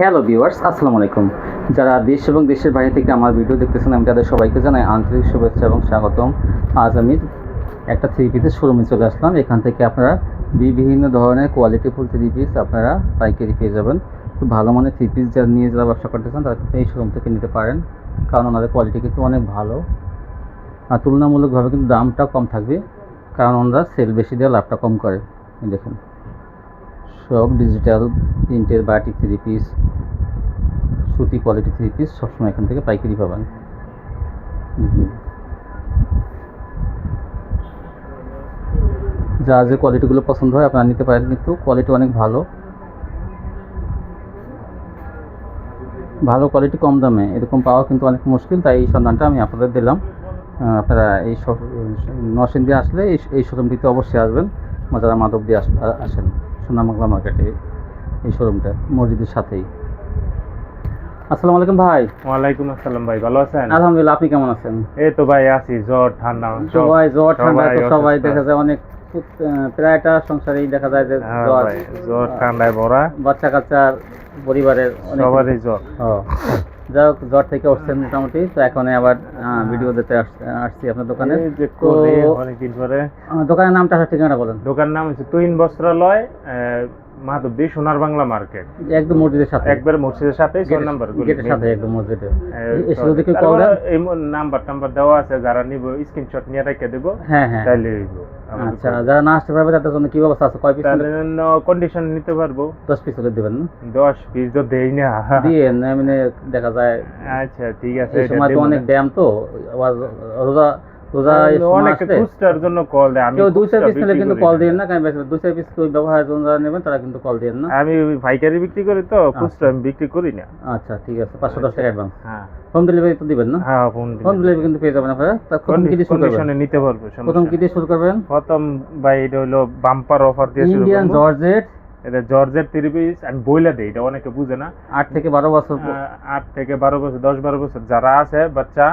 Hello viewers আসসালামু আলাইকুম যারা দেশ এবং দেশের বাইরে থেকে আমার ভিডিও দেখতেছেন, আমি তাদের সবাইকে জানাই আন্তরিক শুভেচ্ছা এবং স্বাগতম। আজ আমি একটা থ্রি পিসের শোরুমে চলে আসলাম। এখান থেকে আপনারা বিভিন্ন ধরনের কোয়ালিটিফুল থ্রি পিস আপনারা পাইকারি পেয়ে যাবেন। খুব ভালো মানের থ্রি পিস যারা নিয়ে যারা ব্যবসা করতে চান, তারা এই শোরুম থেকে নিতে পারেন। কারণ ওনাদের কোয়ালিটি কিন্তু অনেক ভালো। আর তুলনামূলকভাবে কিন্তু দামটা কম থাকবে, কারণ ওনারা সেল বেশি দেওয়া লাভটা কম করে। দেখুন। সব ডিজিটাল প্রিন্টের বাটিক থ্রি পিস সুতি কোয়ালিটি থ্রি পিস সবসময় এখান থেকে পাইকারি পাবেন। যা যে কোয়ালিটিগুলো পছন্দ হয় আপনারা নিতে পারেন, কিন্তু কোয়ালিটি অনেক ভালো। ভালো কোয়ালিটি কম দামে, এরকম পাওয়া কিন্তু অনেক মুশকিল, তাই এই সন্ধানটা আমি আপনাদের দিলাম। আপনারা এই নরসিংদী আসলে এই শোরুমটিতে অবশ্যই আসবেন যারা মাধব দিয়ে আস- আসেন। সোনামঙ্গলা মার্কেটে এই শোরুমটা মসজিদের সাথেই। আসসালামু আলাইকুম ভাই। ওয়ালাইকুম আসসালাম ভাই ভালো আছেন? আলহামদুলিল্লাহ আপনি কেমন আছেন? এই তো ভাই আছি জ্বর ঠান্ডা সবাই জ্বর ঠান্ডা তো সবাই দেখা যায় অনেক প্রায়টা সংসারেই দেখা যায় যে হ্যাঁ জ্বর। জ্বর ঠান্ডায় ভরা। বাচ্চা কাচ্চার পরিবারের সবারই জ্বর। যাই হোক জ্বর থেকে উঠছেন মোটামুটি তো এখন আবার ভিডিও দিতে আসছি আপনার দোকানে। তো অনেকদিন পরে। দোকানের নামটা ঠিকানা বলেন। দোকান নাম হচ্ছে তুহিন বস্ত্রালয় মাধবদী সোনার বাংলা মার্কেট। একদম মসজিদের সাথে। একবার মসজিদের সাথে ছয় নাম্বার গেটের সাথে একদম মসজিদে। এসে যদি কেউ কল দেন। এই নাম্বার টাম্বার দেওয়া আছে যারা নিব স্ক্রিনশট নিয়ে রেখে দেবো হ্যাঁ হ্যাঁ। আমাদের আচ্ছা যারা না আসতে পারবে তাদের জন্য কি ব্যবস্থা আছে? কয় পিস তাহলে কন্ডিশন নিতে পারব। দশ পিস হলে দেবেন না? দশ পিস তো দেই না। দিয়ে মানে দেখা যায়। আচ্ছা ঠিক আছে এই সময় তো অনেক ড্যাম তো রোজা রোজা এই সময় অনেকে আসলে খুচরার জন্য কল দেয় আমি কেউ দুই চার পিস নিলে কিন্তু কল না। না কারণ দুই চার পিস কেউ ব্যবহারের জন্য যারা নেবেন তারা কিন্তু কল দিন না। আমি পাইকারি বিক্রি করি তো খুচরা আমি বিক্রি করি না। আচ্ছা ঠিক আছে পাঁচশো দশ টাকা অ্যাডভান্স হ্যাঁ। হোম ডেলিভারি তো দিবেন না? হ্যাঁ ফোন হোম ডেলিভারি কিন্তু পেয়ে যাবেন আপনারা। প্রথম কি দিয়ে শুরু করবেন? নিতে পারব প্রথম কি দিয়ে শুরু করবেন? প্রথম ভাই এটা হলো বাম্পার অফার দিয়ে শুরু ইন্ডিয়ান জর্জেট এটা জর্জের থ্রি পিস আমি বইলা দিই এটা অনেকে বুঝে না। আট থেকে বারো বছর আট থেকে বারো বছর দশ বারো বছর যারা আছে বাচ্চা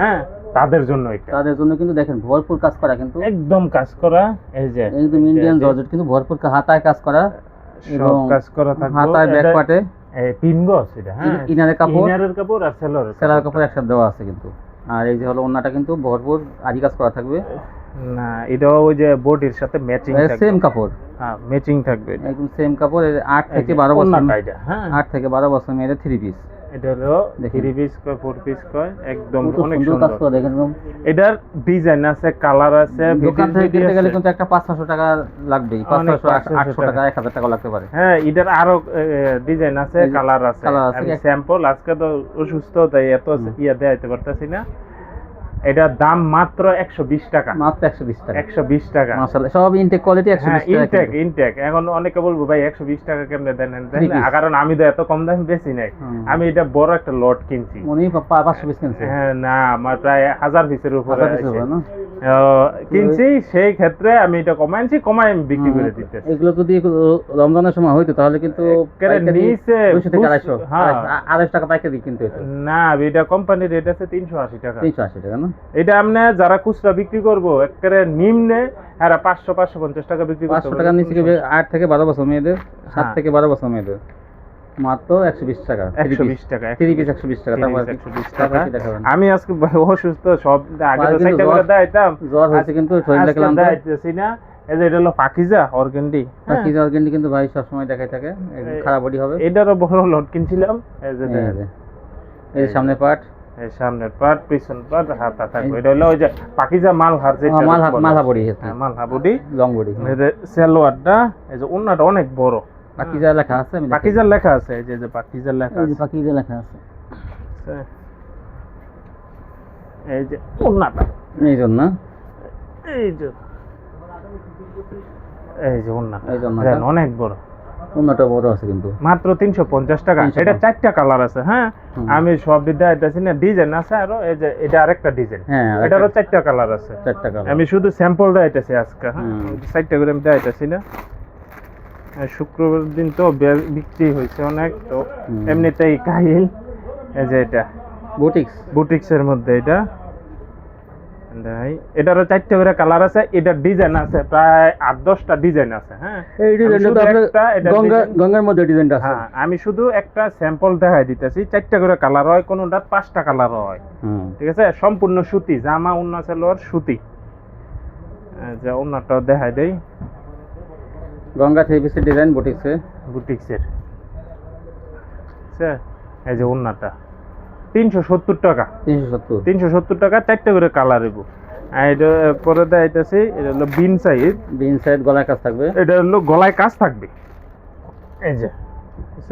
হ্যাঁ তাদের জন্য এটা। তাদের জন্য কিন্তু দেখেন ভরপুর কাজ করা কিন্তু। একদম কাজ করা এই যে একদম ইন্ডিয়ান জর্জেট কিন্তু ভরপুর কা- হাতায় কাজ করা এবং কাজ করা থাকবে হাতায় ব্যাক পার্টে তিন গজ এটা হ্যাঁ। ইনারের কাপড়। ইনারের কাপড় আর সেলরের সেলার কাপড় একসাথে দেওয়া আছে কিন্তু। আর এই যে হলো ওন্নাটা কিন্তু ভরপুর আদি কাজ করা থাকবে। না এটা ওই যে বডির সাথে ম্যাচিং থাকবে। সেম কাপড়। হ্যাঁ ম্যাচিং থাকবে একদম সেম কাপড় এর আট থেকে যে, বারো বছর ওড়নাটা এটা, হ্যাঁ। আট থেকে বারো বছর মেয়েদের থ্রি পিস এটা হলো থ্রি পিস কয় ফোর পিস কয় একদম অনেক সুন্দর কাজ দেখেন এটার ডিজাইন আছে কালার আছে দোকান থেকে কিনতে গেলে কিন্তু একটা পাঁচ ছশো টাকা লাগবেই পাঁচ অনেক 500 আটশো টাকা এক হাজার টাকা লাগতে পারে। হ্যাঁ এটার আরও ডিজাইন আছে কালার আছে। স্যাম্পল আজকে তো অসুস্থ তাই এত। ইয়া দেখাইতে পারতেছি না। এটার দাম মাত্র একশো বিশ টাকা। মাত্র একশো বিশ টাকা। একশো বিশ টাকা। মাসাল্লাহ সব ইনটেক কোয়ালিটি একশো হ্যাঁ বিশ টাকা ইনটেক ইনটেক এখন অনেকে বলব ভাই একশো বিশ টাকা কেমনে দেন। কারণ আমি তো এত কম দামে বেশি নাই। আমি এটা বড় একটা লট কিনছি। উনি পাঁচশো পিস কিনছে। হ্যাঁ না আমার প্রায় হাজার পিসের উপরে কিনছি সেই ক্ষেত্রে আমি এটা কমাইছি কমাই আমি বিক্রি করে হুম, দিতেছি এগুলো যদি রমজানের সময় হইতো তাহলে কিন্তু আড়াইশো হ্যাঁ। আড়াইশো- টাকা পাইকারি কিনতে হইতো না এটা কোম্পানির রেট আছে তিনশো আশি টাকা তিনশো আশি টাকা না এটা আপনি যারা খুচরা বিক্রি করব একেবারে নিম্নে আর পাঁচশো পাঁচশো পঞ্চাশ টাকা বিক্রি করতে পাঁচশো। টাকার নিচে আট থেকে বারো বছর মেয়েদের সাত হ্যাঁ। থেকে বারো বছর মেয়েদের মাত্র একশো বিশ টাকা একশো বিশ টাকা থ্রি পিস একশো বিশ টাকা Three তারপর piece 120 তারপর টাকা। আমি আজকে অসুস্থ সব আগে তো কিন্তু করে জ্বর- জ্বর হয়েছে কিন্তু শরীরটা আজকে ক্লান্ত। না। এই যে এটা হলো পাকিজা অর্গেন্ডি বাকি অর্গেন্ডি কিন্তু ভাই সবসময় দেখাই থাকে খারাপ বডি হবে। এটারও বড় লট কিনছিলাম। এই যে। যে। যে সামনে এই সামনের পার্ট পিছন পার্ট হাতা থাকবে এটা হলো ওই যে পাকিজা মাল হার যেটা মালহা বলে। মালহা বডি হ্যাঁ, মালহা বডি। Long body. যে সালোয়ারটা এই যে ওন্নাটা অনেক বড়। বাকি লেখা আছে আমি পাকিজার লেখা আছে এই যে যে পাকিজার লেখা আছে। লেখা আছে। এই যে ওন্নাটা এই না? এই যে। এই যে ওন্না এই যে ওন্নাটা। অনেক বড়। অন্যটা বড় আছে কিন্তু। মাত্র তিনশো পঞ্চাশ টাকা। 350 এটা চারটা কালার আছে হ্যাঁ? আমি সব বিদ্যা এটাছি না ডিজাইন আছে আরও এই যে এটা আরেকটা ডিজাইন। হ্যাঁ এটারও চারটা কালার আছে। চার টাকা আমি শুধু স্যাম্পল দেখাইতেছি আজকে হ্যাঁ? চারটা করে আমি দেখাইতেছি না। শুক্রবার দিন তো বিক্রি হয়েছে অনেক তো। এমনিতেই কাহিল। এই যে এটা। বুটিক্স? বুটিক্সের মধ্যে এটা। এটারও চারটে করে কালার আছে এটার ডিজাইন আছে প্রায় আট দশটা ডিজাইন আছে হ্যাঁ? এই ডিজাইনটা গঙ্গার মধ্যে ডিজাইনটা হ্যাঁ আমি শুধু একটা স্যাম্পল দেখাই দিতেছি চারটা করে কালার হয় কোনোটা পাঁচটা কালার হয়। হুম। ঠিক আছে? সম্পূর্ণ সুতি জামা উন্না সালোয়ার সুতি। যে উন্নাটাও দেখাই দেই। গঙ্গা থ্রি পিসের ডিজাইন বুটিক্সে বুটিক্সের। স্যার এই যে ওন্নাটা তিনশো সত্তর টাকা। তিনশো সত্তর। তিনশো সত্তর টাকা চারটে করে কালার এবো আর এটা পরে দেখাইতেছি এটা হলো বিন সাইজ। বিন সাইড গলায় কাজ থাকবে। এটা হলো গলায় কাজ থাকবে। এই যে ঠিক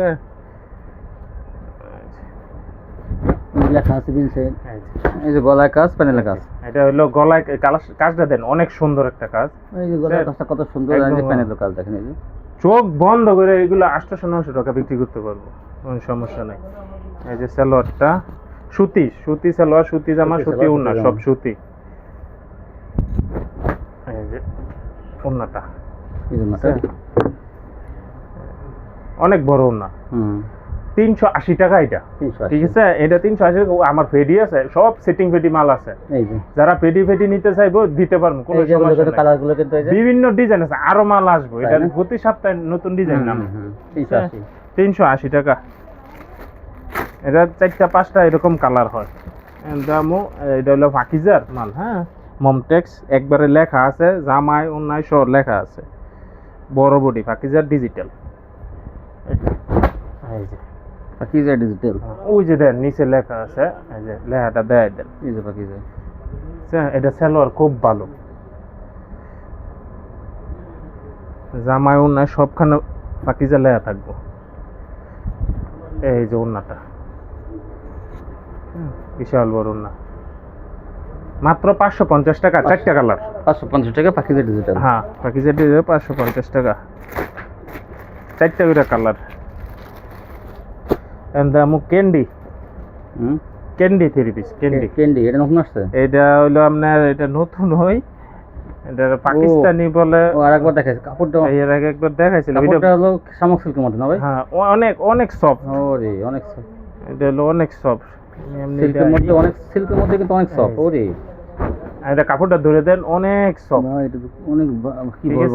আছে? লেখা আছে এই যে। এই কাজ প্যানেলের কাজ এটা হলো গলায় কাজটা দেন অনেক সুন্দর একটা কাজ এই যে গলার কাজটা কত সুন্দর আর এই যে ভালো। প্যানেলের কাজ দেখেন এই যে চোখ বন্ধ করে এগুলো নশো টাকা বিক্রি করতে পারব কোনো সমস্যা নাই এই যে সালোয়ারটা সুতি সুতি সালোয়ার সুতি জামা সুতি উন্না সব। সুতি এই যে উন্নাটা অনেক বড় উন্না হুম তিনশো আশি টাকা এটা। ঠিক আছে? এটা তিনশো আশি টাকা। আমার ফেডি আছে সব সেটিং ফেটি মাল আছে। যারা পেটি ফেটি নিতে চাইব দিতে পারব কোনো বিভিন্ন ডিজাইন আছে আরও মাল আসব। এটা? প্রতি সপ্তাহে নতুন ডিজাইন নাম। তিনশো আশি। টাকা। এটা চারটা পাঁচটা এরকম কালার হয়। দামও এটা হলো ফাকিজার মাল হ্যাঁ? মমটেক্স একবারে লেখা আছে জামাই অন্যায় সব লেখা আছে। বড় বডি ফাকিজার ডিজিটাল এই যে। যায় ডিজিটাল ওই যে দেন নিচে লেখা আছে এই যে লেখাটা দেয় দেন। এই যে যায় আচ্ছা, এটা সালোয়ার খুব ভালো। জামাই অন্যায় সবখানে ফাকিজা লেয়া থাকব। এই যে ওন্নাটা হুম, বিশাল বড় ওন্না মাত্র পাঁচশো পঞ্চাশ টাকা চারটা কালার। পাঁচশো পঞ্চাশ টাকা পাখি যায় ডিজিটাল হ্যাঁ ফাকিজা দিয়ে পাঁচশো পঞ্চাশ টাকা। চারটা করে কালার। এন্ড মুখ ক্যান্ডি। হুম? Candy three piece candy. Candy এটা নতুন আসছে? এটা হইল আপনার এটা নতুন হই এটা পাকিস্তানি বলে। ও আরেকবার দেখাইছে কাপড়টা এর আগে একবার দেখাইছিল কাপড়টা হলো শামুক সিল্কের মতো না ভাই? হ্যাঁ অনেক অনেক সফট ওরে অনেক সফট এটা হলো অনেক সফট সিল্কের মধ্যে অনেক সিল্কের মধ্যে কিন্তু অনেক সফট ওরে। এটা কাপড়টা ধরে দেন অনেক সফট না, এটা অনেক কি বলব।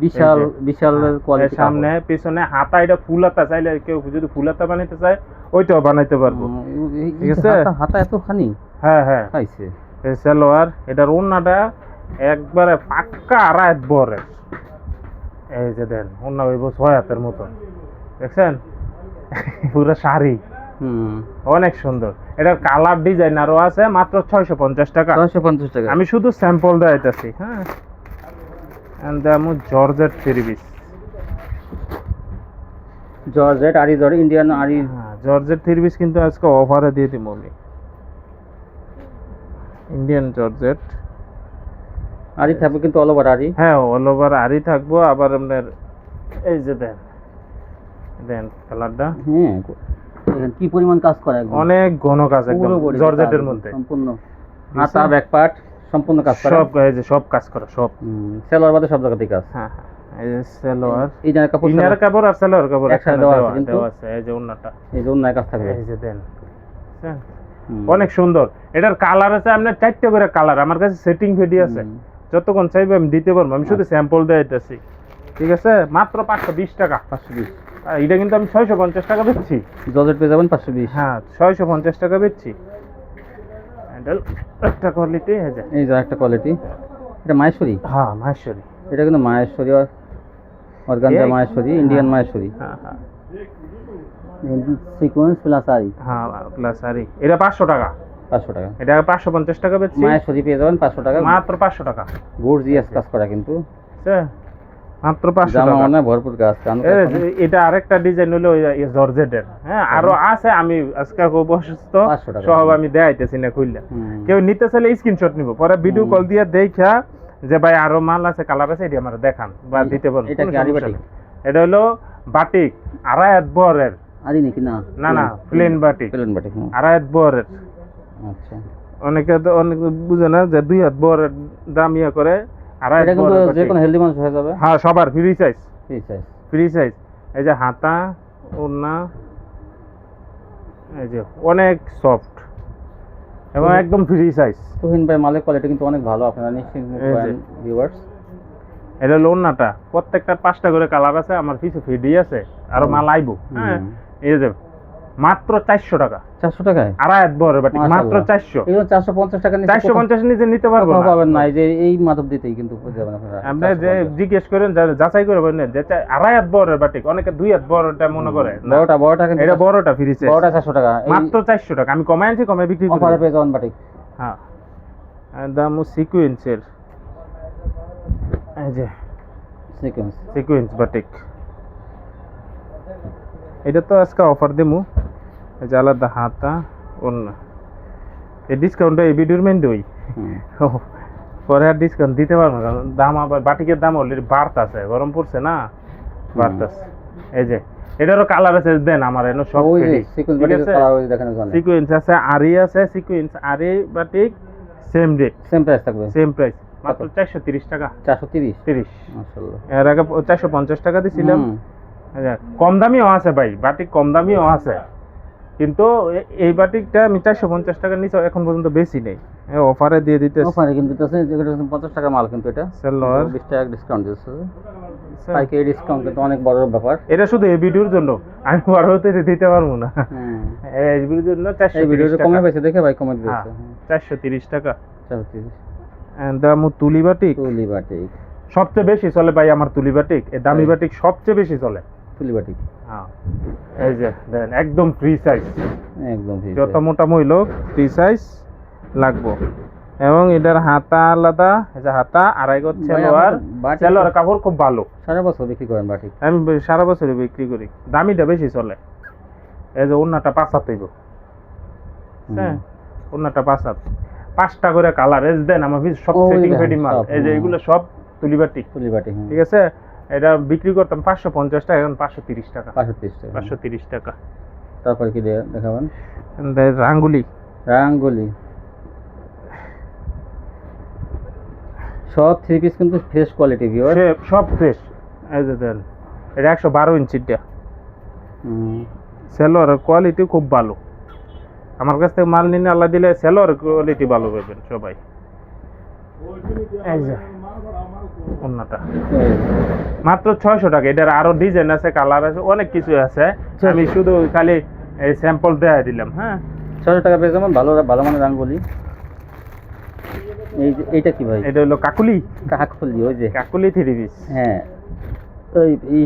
বিশাল বিশাল কোয়ালিটি সামনে পিছনে হাতা এটা ফুল হাতা চাইলে কেউ যদি ফুল হাতা বানাইতে চায় ওইটাও বানাইতে পারব। ঠিক আছে? হাতা এতখানি হ্যাঁ হ্যাঁ। খাইছে। এই সালোয়ার এটার ওন্নাটা একবারে পাক্কা আড়াই বরের এই যে দেন ওন্না হইব ছয় হাতের মতন দেখছেন? পুরো শাড়ি। হুম। অনেক সুন্দর। এটার কালার ডিজাইন আরও আছে মাত্র ছয়শো পঞ্চাশ টাকা। ছয়শো পঞ্চাশ টাকা। আমি শুধু স্যাম্পল দেখাইতেছি হ্যাঁ? আমি জর্জেট থ্রি পিস জর্জেট আরি জর্জ ইন্ডিয়ান আরি জর্জেট থ্রি পিস কিন্তু আজকে অফারে দিয়ে দিব আমি ইন্ডিয়ান জর্জেট আরি থাকবে কিন্তু অল ওভার আরি হ্যাঁ অল ওভার আরই থাকব আবার আপনার এই যে দেন দেন কালারটা হ্যাঁ কি পরিমাণ কাজ করে অনেক ঘন কাজ একদম জর্জেটের মধ্যে। সম্পূর্ণ। হাতা ব্যাক পার্ট সম্পূর্ণ কাজ করে? সব এই যে সব কাজ করা সব। সেলোয়ার বাদে সব জায়গাতেই কাজ? হ্যাঁ হ্যাঁ এই যে সালোয়ার কাপড় ইনার কাপড় আর সালোয়ার কাপড় একসাথে দেওয়া আছে কিন্তু। এই যে ওন্নাটা এই যে অন্যায় কাজ থাকবে। এই যে দেন। বুঝছেন? অনেক সুন্দর। এটার কালার আছে আপনার চারটে করে কালার আমার কাছে সেটিং ফেডি আছে। যতক্ষণ চাইবে আমি দিতে পারব আমি শুধু স্যাম্পল দেখাইতেছি ঠিক আছে? মাত্র পাঁচশো বিশ টাকা। পাঁচশো বিশ। এটা কিন্তু আমি ছয়শো পঞ্চাশ টাকা দিচ্ছি জর্জেট পেয়ে যাবেন পাঁচশো বিশ। হ্যাঁ ছয়শো পঞ্চাশ টাকা বেচছি। হ্যান্ডেল একটা কোয়ালিটি হয়ে এই যে একটা কোয়ালিটি এটা মাহেশ্বরী? হ্যাঁ মাহেশ্বরী। এটা কিন্তু মাহেশ্বরী অর্গানজা মাহেশ্বরী ইন্ডিয়ান মাহেশ্বরী। হ্যাঁ হ্যাঁ। সিকোয়েন্স প্লাস আরি হ্যাঁ প্লাস আরি এটা পাঁচশো টাকা। পাঁচশো টাকা। এটা পাঁচশো পঞ্চাশ টাকা বেচছি। মাহেশ্বরী পেয়ে যাবেন পাঁচশো টাকা। মাত্র পাঁচশো টাকা। গর্জিয়াস কাজ করা কিন্তু? মাত্র পাঁচশো জামা মানে ভরপুর কাজ এটা আরেকটা ডিজাইন হলো জর্জেটের। হ্যাঁ আরও আছে আমি আজকে খুব অসুস্থ 500 সব আমি দেখাইতেছি না খুললে। কেউ নিতে চাইলে স্ক্রিনশট নিব। পরে ভিডিও কল দিয়ে দেখা যে ভাই আরও মাল আছে কালার আছে এটি আমার দেখান বা দিতে এটা বাটিক? হলো বাটিক আড়াইয়াত বরের। নাকি? না। না না প্লেন বাটিক। প্লেন বাটিক বরের। আচ্ছা। অনেকে তো অনেক বুঝে না যে দুই হাত বরের দাম ইয়া করে আড়াইয়াত এটা কিন্তু যে কোনো হেলদি মানুষ হয়ে যাবে। হ্যাঁ সবার ফ্রি সাইজ এই সাইজ ফ্রি সাইজ এই যে হাতা ওড়না এই যে অনেক সফট এবং একদম ফ্রি সাইজ তুহিন ভাই মালের কোয়ালিটি কিন্তু অনেক ভালো। আপনারা নিশ্চিত ভিউয়ার্স এটা প্রত্যেকটার পাঁচটা করে কালার আছে আমার কিছু ফিডি আছে। আরও মাল আইবো। হ্যাঁ এই যে মাত্র চারশো টাকা। চারশো টাকায়? আড়াই বড় বাটি মাত্র চারশো। এগুলো চারশো পঞ্চাশ টাকা চারশো পঞ্চাশ নিচে নিতে পারব না। পাবেন না যে এই মাধব দিতেই কিন্তু আমরা যে জিজ্ঞেস করেন যাচাই করে বলেন যে আড়াই হাত বড় অনেকে দুই হাত বড়টা মনে করে। বড়টা এটা বড়টা বড়টা চারশো টাকা। মাত্র চারশো টাকা। আমি কমাই আনছি কমে বিক্রি করি। পেয়ে যাবেন বাটিক হ্যাঁ। দাম সিকুয়েন্সের এই যে সিকোয়েন্স সিকুয়েন্স বাটিক এটা তো আজকে অফার দেবো যে আলাদা হাতা অন্য এই ডিসকাউন্টটা এই ভিডিওর মেন দই। পরে আর ডিসকাউন্ট দিতে পারব না কারণ দাম আবার বাটিকের দাম অলরেডি বাড়তাছে গরম পড়ছে না? বাড়তাছে। এই যে এটারও কালার আছে দেন আমার এনে সব। সিকোয়েন্স আছে? আরি আছে সিকুয়েন্স আরি batik same rate same price থাকবে। সেম প্রাইস মাত্র চারশো তিরিশ টাকা। চারশো তিরিশ? তিরিশ। মাশাআল্লাহ। এর আগে চারশো পঞ্চাশ টাকা দিছিলাম। আচ্ছা, কম দামিও আছে ভাই বাটিক কম দামিও আছে। কিন্তু এই বাটিকটা আমি চারশো পঞ্চাশ টাকার নিচে এখন পর্যন্ত বেশি নেই। অফারে দিয়ে দিতে অফারে কিন্তু পঞ্চাশ টাকা মাল কিন্তু এটা। বিশ টাকা ডিসকাউন্ট দিচ্ছে পাইকারি ডিসকাউন্ট কিন্তু অনেক বড় ব্যাপার। এটা শুধু এই ভিডিওর জন্য আমি বড় হতে দিতে পারব না। হুম। এই ভিডিওর জন্য চারশো তিরিশ কমে টাকা। পেয়েছে দেখে ভাই কমে হ্যাঁ দিয়েছে। চারশো তিরিশ টাকা। চারশো তিরিশ। দাম তুলি বাটিক? তুলি বাটিক। সবচেয়ে বেশি চলে ভাই আমার তুলি বাটিক। দামি বাটিক সবচেয়ে বেশি চলে। তুলি বাটিক হ্যাঁ। এই যে দেন একদম ফ্রি সাইজ একদম ঠিক যত মোটা মইল ফ্রি সাইজ লাগবো। এবং এটার হাতা আলাদা যে হাতা আড়াই গজ সেলোয়ার। সেলোয়ার কাপড় খুব ভালো। সারা বছর বিক্রি করেন বাটিক? আমি সারা বছরে বিক্রি করি। দামিটা বেশি চলে। এই যে অন্যটা পাঁচ হাত হইব। হ্যাঁ অন্যটা পাঁচ হাত। পাঁচটা করে কালার। এস দেন আমার সব সেটিং ফেটিং মাল। এই যে। এগুলো সব তুলিবাটি তুলি বাটিক হুম। ঠিক আছে? এটা বিক্রি করতাম পাঁচশো পঞ্চাশ টাকা এখন পাঁচশো তিরিশ টাকা। পাঁচশো তিরিশ টাকা। পাঁচশো তিরিশ টাকা। তারপরে কি দেখাবেন? রাঙ্গুলি। রাঙ্গুলি। সব থ্রি পিস কিন্তু ফ্রেশ কোয়ালিটি ভিউয়ার সব ফ্রেশ এই যে দেন এটা একশো বারো ইঞ্চিটা সেলোয়ার কোয়ালিটি খুব ভালো। আমার কাছ থেকে মাল নিয়ে আল্লাহ দিলে সেলোয়ার কোয়ালিটি ভালো পাবেন সবাই। এই যে। অন্যটা। মাত্র ছয়শো টাকা এটার আরও ডিজাইন আছে কালার আছে অনেক কিছু আছে। আমি শুধু খালি এই স্যাম্পল দেয়া দিলাম হ্যাঁ? ছশো টাকা পেয়ে যাবেন ভালো ভালো মানের এই এইটা কি ভাই? এটা হলো কাকুলি। কাকফুলি ওই যে। কাকুলি থ্রি পিস হ্যাঁ। ওই ই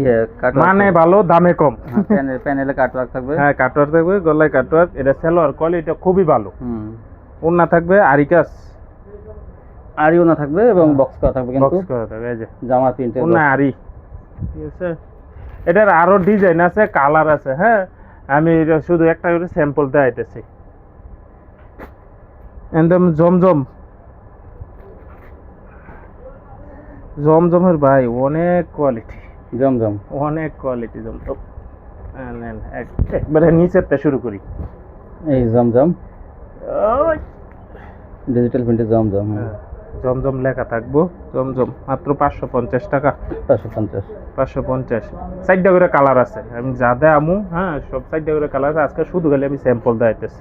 মানে ভালো দামে কম। হ্যাঁ, প্যানেল প্যানেলে কাটওয়ার্ক থাকবে। হ্যাঁ কাটওয়ার থাকবে গলায় কাটওয়ার এটা সেলোয়ার কোয়ালিটি খুবই ভালো। হুম। ওন্না থাকবে আরিকাস আরিও না থাকবে এবং বক্স করা থাকবে কিন্তু বক্স করা থাকবে এই যে। জামা প্রিন্টের ওন্না আরি ঠিক আছে? এটার আরও ডিজাইন আছে কালার আছে হ্যাঁ? আমি শুধু একটা করে স্যাম্পল দেখাইতেছি একদম জমজম। জমজমের ভাই অনেক কোয়ালিটি জমজম। অনেক কোয়ালিটি জমজম। এক- একবারে নিচেরটা শুরু করি। এই জমজম। ডিজিটাল প্রিন্টের জমজম হ্যাঁ। হ্যাঁ, জমজম লেখা থাকব। জমজম মাত্র পাঁচশো পঞ্চাশ টাকা। পাঁচশো পঞ্চাশ। পাঁচশো পঞ্চাশ। চারটা করে কালার আছে। আমি যা দেয় আমু হ্যাঁ সব চারটা করে কালার আছে। আজকে শুধু খালি আমি স্যাম্পল দেখাইতেছি।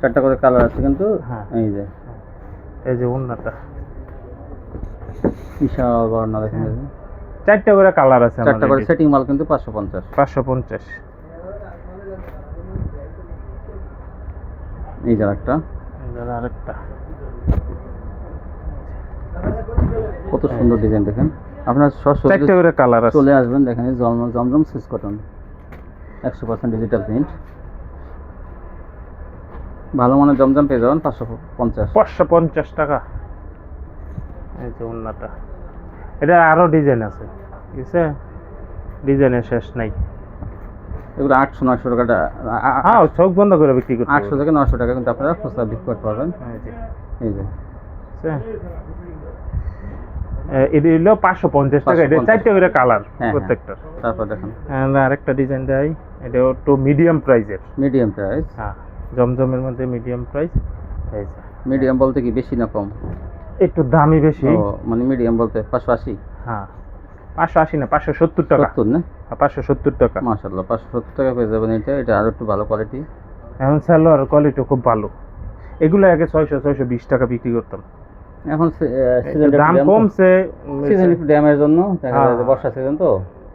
চারটা করে কালার আছে কিন্তু হ্যাঁ। এই যে। এই যে উন্নাটা বিশাল বড় না দেখেন চারটা করে কালার আছে চারটা করে সেটিং মাল কিন্তু পাঁচশো পঞ্চাশ। পাঁচশো পঞ্চাশ। এই যে একটা আরেকটা। কত সুন্দর ডিজাইন দেখেন। আপনার চারটা করে কালার আছে। চলে আসবেন দেখেন জম- জমজম সুইচ কটন একশো পার্সেন্ট ডিজিটাল প্রিন্ট ভালো মানের জমজম পেয়ে যাবেন পাঁচশো পঞ্চাশ। পাঁচশো পঞ্চাশ টাকা। এই যে উন্নাটা এটা আরও ডিজাইন আছে ঠিক আছে? ডিজাইনের শেষ নাই। এগুলো আটশো নয়শো টাকাটা হ্যাঁ চোখ বন্ধ করে বিক্রি করতে আটশো থেকে নশো টাকা কিন্তু আপনারা খুচরা বিক্রি করতে পারবেন। এই যে। এটা হলো পাঁচশো পঞ্চাশ টাকা। এটা চারটে করে কালার হ্যাঁ। প্রত্যেকটার। তারপর দেখেন। আরেকটা ডিজাইন দেয়। এটা একটু মিডিয়াম প্রাইসের মিডিয়াম প্রাইস হ্যাঁ জমজমের মধ্যে মিডিয়াম প্রাইস মিডিয়াম বলতে কি বেশি না কম? একটু দামি বেশি। মানে মিডিয়াম বলতে পাঁচশো আশি? হ্যাঁ পাঁচশো আশি না পাঁচশো সত্তর টাকা। সত্তর না? পাঁচশো সত্তর টাকা। মাশাল্লাহ পাঁচশো সত্তর টাকা পেয়ে যাবেন এটা। এটা আরও একটু ভালো কোয়ালিটি এখন সালোয়ার কোয়ালিটি খুব ভালো। এগুলো আগে ছয়শো ছয়শো বিশ টাকা বিক্রি করতাম। এখন দাম কমছে সিজন একটু ড্যামের জন্য দেখা যায়। বর্ষা সিজন তো।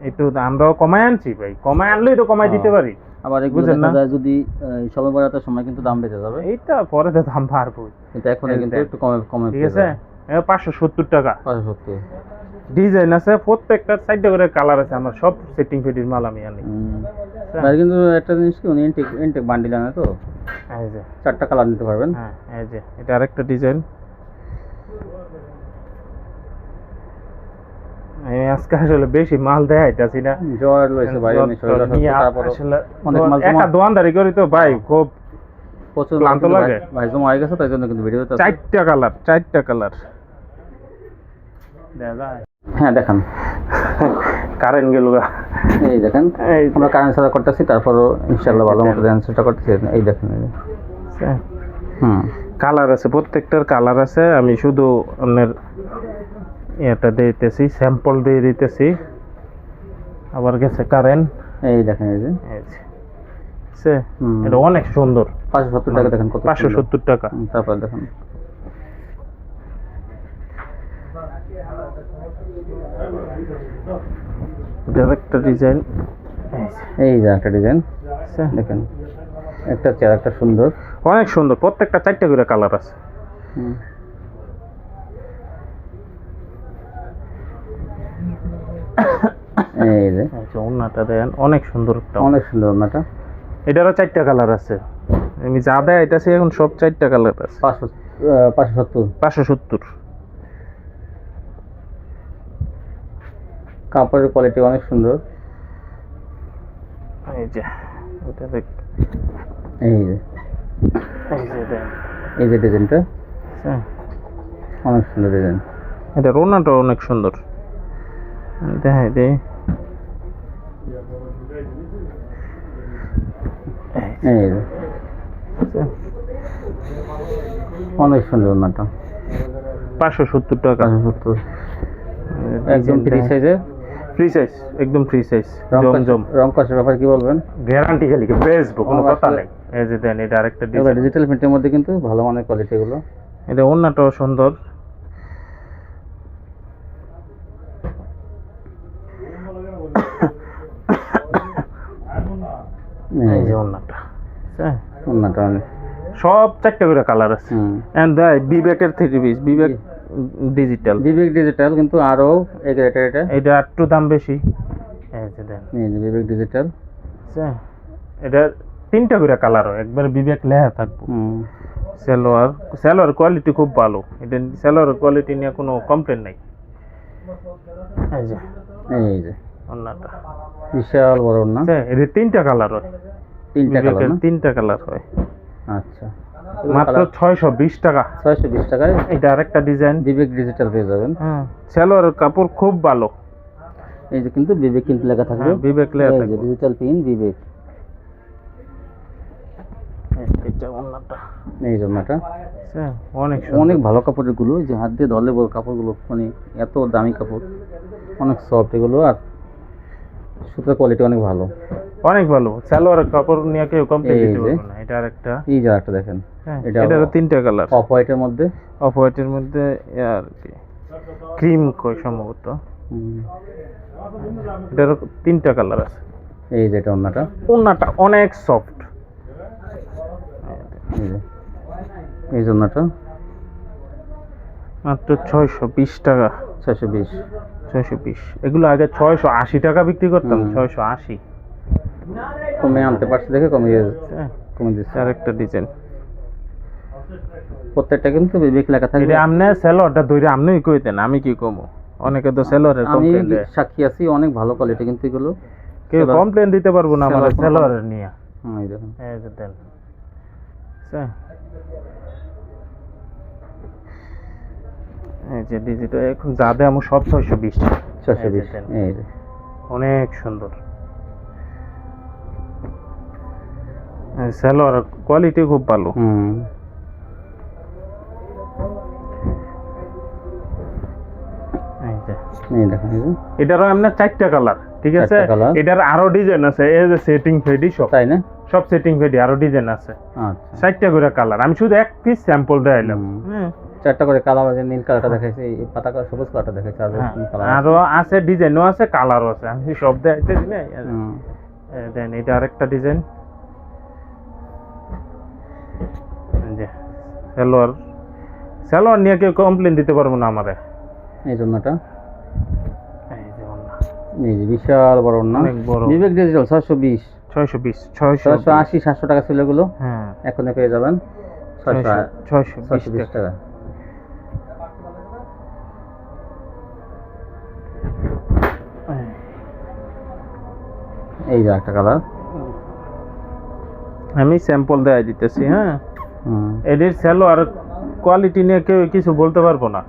একটু আমরাও কমায় আনছি ভাই কমায় আনলে একটু কমায় দিতে। পারি। আবার এগুলো দেখা? যায় যদি সময় কিন্তু দাম যাবে। এইটা পরে তো দাম বাড়বো কিন্তু এখন কিন্তু একটু কমে কমে ঠিক আছে? পাঁচশো সত্তর টাকা। পাঁচশো সত্তর। ডিজাইন আছে প্রত্যেকটা সাইডে করে কালার আছে আমার সব সেটিং ফিটিং মাল আমি আনি। আর কিন্তু একটা জিনিস কি ইনটেক ইনটেক বান্ডিল আনে তো? চারটা কালার নিতে পারবেন। হ্যাঁ এই যে এটা আরেকটা ডিজাইন। আমি আজকে আসলে বেশি মাল দেখাইতাছি না। জ্বর লইছে ভাই আমি আসলে অনেক মাল একটা দোয়ানদারি করি তো ভাই খুব প্রচুর ক্লান্ত লাগে। ভাই- জমা হয়ে গেছে তাই জন্য কিন্তু ভিডিওতে চারটা কালার চারটা কালার। হ্যাঁ দেখান। কারেন্ট গেল এই দেখেন আমরা কারেন্ট সাদা করতেছি তারপরও ইনশাল্লাহ ভালো মতো করতেছি। এই দেখেন হুম। কালার আছে প্রত্যেকটার কালার আছে আমি শুধু আপনার এটা দিয়ে দিতেছি স্যাম্পল দিয়ে দিতেছি। আবার গেছে কারেন্ট এই দেখেন এই যে। এটা অনেক সুন্দর। পাঁচশো সত্তর টাকা দেখেন কত পাঁচশো। সত্তর টাকা। তারপর দেখেন। একটা ডিজাইন এই যে। একটা ডিজাইন দেখেন একটা চেয়ার একটা সুন্দর। অনেক সুন্দর প্রত্যেকটা চারটে করে কালার আছে। এই যে। এই যে দেন অনেক সুন্দর অনেক সুন্দর ওনাটা এটারও চারটা কালার আছে। আমি যা দেয় এটা এখন সব চারটা কালার আছে। পাঁচশো পাঁচশো সত্তর। পাঁচশো সত্তর। কাপড়ের কোয়ালিটি অনেক সুন্দর। এই যে এটা দেখ। এই যে। এই যে ডিজাইনটা হ্যাঁ। অনেক সুন্দর ডিজাইন এটা রোনাটা অনেক সুন্দর। দেখাই দে। এই অনেক সুন্দর ওনাটা পাঁচশো সত্তর টাকা। পাঁচশো সত্তর। একদম ফ্রি সাইজে ফ্রি সাইজ একদম ফ্রি সাইজ রং জম কষ- জম রং কষের ব্যাপারে কি বলবেন? গ্যারান্টি খালি বেচবো কোনো কথা নেই। এই যে দেন এটা আরেকটা ডিজাইন ডিজিটাল প্রিন্টের মধ্যে কিন্তু ভালো মানের কোয়ালিটি এগুলো। এটা অন্যটাও সুন্দর। এই যে। অন্যটা অনেক সব চারটে করে কালার আছে। এন্ড বিবেকের three piece Vivek digital Vivek digital কিন্তু আরও এগ্রেটার এটা এটা। একটু দাম বেশি। এই যে দেন। বিবেক ডিজিটাল হ্যাঁ এটা তিনটা করে কালার হয় একবার বিবেক লেখা থাকব। সালোয়ার সালোয়ার কোয়ালিটি খুব ভালো। এটা সালোয়ার কোয়ালিটি নিয়ে কোনো কমপ্লেন নাই। এই যে। এই যে। অন্যটা। বিশাল বড় না? হ্যাঁ এটা তিনটা কালার হয়। তিনটা কালার তিনটা কালার হয়। আচ্ছা। মাত্র ছয়শো বিশ টাকা। ছয়শো বিশ টাকায় এটা আরেকটা ডিজাইন বিবেক ডিজিটাল পেয়ে যাবেন। হ্যাঁ সালোয়ারের কাপড় খুব ভালো। এই যে কিন্তু বিবেক কিন্তু লেখা থাকবে। হ্যাঁ, বিবেক লেখা থাকবে। Digital print Vivek. এই জন্যটা হ্যাঁ, অনেক অনেক ভালো কাপড়েরগুলো যে হাত দিয়ে ধরলে বড় কাপড়গুলো মানে এত দামি কাপড়। অনেক সফট এগুলো আর সুতার কোয়ালিটি অনেক ভালো। অনেক ভালো। সালোয়ারের কাপড় নিয়ে কেউ কমপ্লেন এই দিতে পারবে না এটা আরেকটা। এই যে একটা দেখেন। হ্যাঁ এটা এটারও তিনটা কালার অফ হোয়াইটের মধ্যে? অফ হোয়াইটের মধ্যে আর কি। ক্রিম কই সম্ভবত। হুম, এটারও তিনটা কালার আছে। এই যে এটা অন্যটা ওন্নাটা অনেক সফট এই যে। জন্যটা মাত্র ছয়শো বিশ টাকা। ছয়শো বিশ। ছয়শো বিশ। এগুলো আগে ছয়শো আশি টাকা বিক্রি করতাম। ছয়শো আশি। কমে আনতে পারছে দেখে কমিয়ে কমিয়ে দিচ্ছে। আর একটা ডিজাইন প্রত্যেকটা কিন্তু বিবেক লেখা থাকবে। এটা আমনে সেলোয়ারটা দইরে আমনেই কইতেন আমি কি কমো? অনেকে তো সেলোয়ারের আমি কমপ্লেন দেয়। সাক্ষী আছি অনেক ভালো কোয়ালিটি কিন্তু এগুলো। কেউ কমপ্লেন দিতে পারব না আমার সেলোয়ারের নিয়ে। এই দেখুন। এই যে দেন। এই যে ডিজিটাল এখন যা দেয় আমি সব ছয়শো বিশ। ছয়শো বিশ অনেক সুন্দর। সেলোয়ার কোয়ালিটি খুব ভালো। এটারও এমনি চারটা কালার ঠিক আছে? এটার আরও ডিজাইন আছে এই যে সেটিং ফেডি সব। তাই না? সব সেটিং ফেডি আরও ডিজাইন আছে। আচ্ছা। চারটা করে কালার আমি শুধু এক পিস স্যাম্পল দেখাইলাম চারটা করে কালার আছে নীল কালারটা দেখাইছে এই পাতা কালার সবুজ কালারটা দেখাইছে আর হ্যাঁ, আরও আছে ডিজাইনও আছে কালারও আছে আমি সব দেখাইতে দিলে দেন এটা আরেকটা ডিজাইন যে সালোয়ার। সালোয়ার নিয়ে কেউ কমপ্লেন দিতে পারব না আমারে। এই জন্যটা? এই যে বিশাল বড় না বিবেক ডিজিটাল ছয়শো বিশ। ছয়শো বিশ ছয়শো ছয়শো আশি সাতশো টাকা ছিল এগুলো। হ্যাঁ। এখন পেয়ে যাবেন। ছয়শো ছয়শো বিশ টাকা। টাকা। এই যে একটা কালার। আমি স্যাম্পল দেয় দিতেছি হ্যাঁ। হুম এটির সালোয়ার কোয়ালিটি নিয়ে কেউ কিছু বলতে পারব না।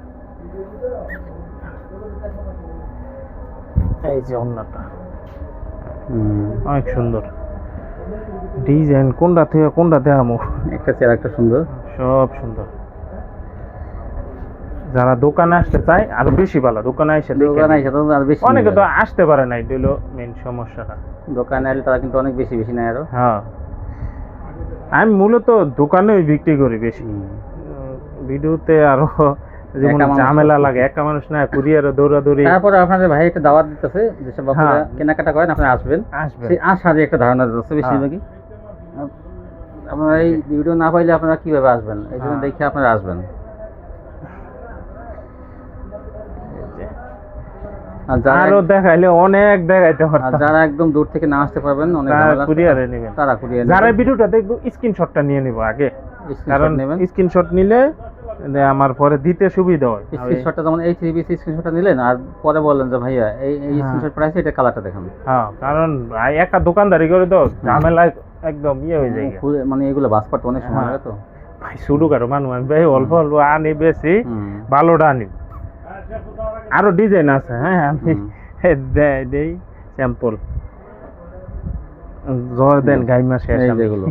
এই যে অন্যটা। অনেক সুন্দর। ডিজাইন কোনটা থেকে কোনটা দেখামো একটা চেয়ার একটা সুন্দর। সব সুন্দর। যারা দোকানে আসতে চায় আরও বেশি ভালো। দোকানে এসে দোকানে। এসে তো আর বেশি অনেকে তো আসতে পারে না এটা হলো মেন সমস্যাটা। দোকানে এলে তারা কিন্তু অনেক বেশি বেশি নেয় আরও। হ্যাঁ। আমি মূলত দোকানে বিক্রি করি বেশি। ভিডিওতে আরও যেমন ঝামেলা লাগে একা মানুষ না কুরিয়ারে দৌড়াদৌড়ি। তারপরে আপনাদের ভাই একটা দাওয়াত দিতেছে যেসব আপনারা হ্যাঁ। কেনাকাটা করেন আপনারা আসবেন। সেই সেই যে একটা ধারণা দিতেছে বেশিরভাগই আপ- আপনারা এই ভিডিও না পাইলে আপনারা কীভাবে আসবেন? এই জন্য হ্যাঁ। দেখে আপনারা আসবেন। আর দেখাইলে অনেক দেখাইতে পারতাম। যারা একদম দূর থেকে না আসতে পারবেন অনেক কুরিয়ারে নেবেন। তারা কুরিয়ার যারা ভিডিওটা দেখব স্ক্রিনশটটা নিয়ে নিব আগে। কারণ নেবেন। স্ক্রিনশট নিলে আমার পরে দিতে সুবিধা হয়। স্ক্রিনশটটা যেমন এই থ্রি পিস স্ক্রিনশটটা নিলেন আর পরে বললেন যে ভাইয়া এই এই হ্যাঁ। স্ক্রিনশট প্রাইসে এটা কালারটা দেখান। হ্যাঁ কারণ একা দোকানদারি করে তো ঝামেলা একদম ইয়ে হয়ে যায়। মানে এগুলো বাস অনেক সময় হ্যাঁ। লাগে তো। ভাই শুরু করো মানুষ ভাই অল্প অল্প আনি বেশি। ভালোটা আনি। আরও ডিজাইন আছে হ্যাঁ আমি দেই দেই স্যাম্পল জয় দেন গাইমা শেষ। যেগুলো।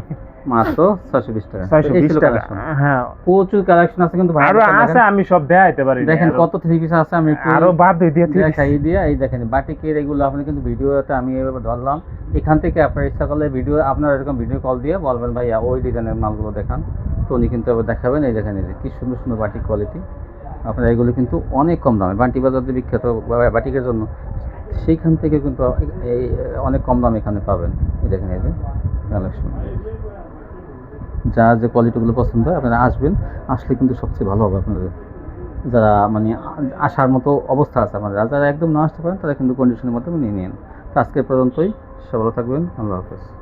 মাত্র ছয়শো বিশ টাকা। ছয়শো বিশ টাকা। হ্যাঁ। প্রচুর কালেকশন আছে কিন্তু ভাই আরও আছে আমি সব দেখাইতে পারি। দেখেন কত থ্রি পিস আছে আমি একটু আরও বাদ দিয়ে দেখাই দিয়ে। এই দেখেন বাটিকের এগুলো আপনি কিন্তু ভিডিওতে আমি এভাবে ধরলাম। এখান থেকে আপনার ইচ্ছা করলে ভিডিও আপনার এরকম ভিডিও কল দিয়ে বলবেন ভাইয়া ওই ডিজাইনের মালগুলো দেখান। তো উনি কিন্তু আবার দেখাবেন। এই দেখেন এই যে কি সুন্দর সুন্দর বাটিক কোয়ালিটি আপনার এগুলো কিন্তু অনেক কম দামে। বান্টি বাজার যে বিখ্যাত বাটিকের জন্য, সেইখান থেকে কিন্তু এই অনেক কম দামে এখানে পাবেন। দেখেন, এই যে কালেকশন। যার যে কোয়ালিটিগুলো পছন্দ হয়, আপনারা আসবেন, আসলে কিন্তু সবচেয়ে ভালো হবে আপনাদের। যারা মানে আসার মতো অবস্থা আছে আমাদের যারা একদম না আসতে পারেন, তারা কিন্তু কন্ডিশনের মাধ্যমে নিয়ে নিন। আজকে পর্যন্তই। সব ভালো থাকবেন। আল্লাহ হাফেজ।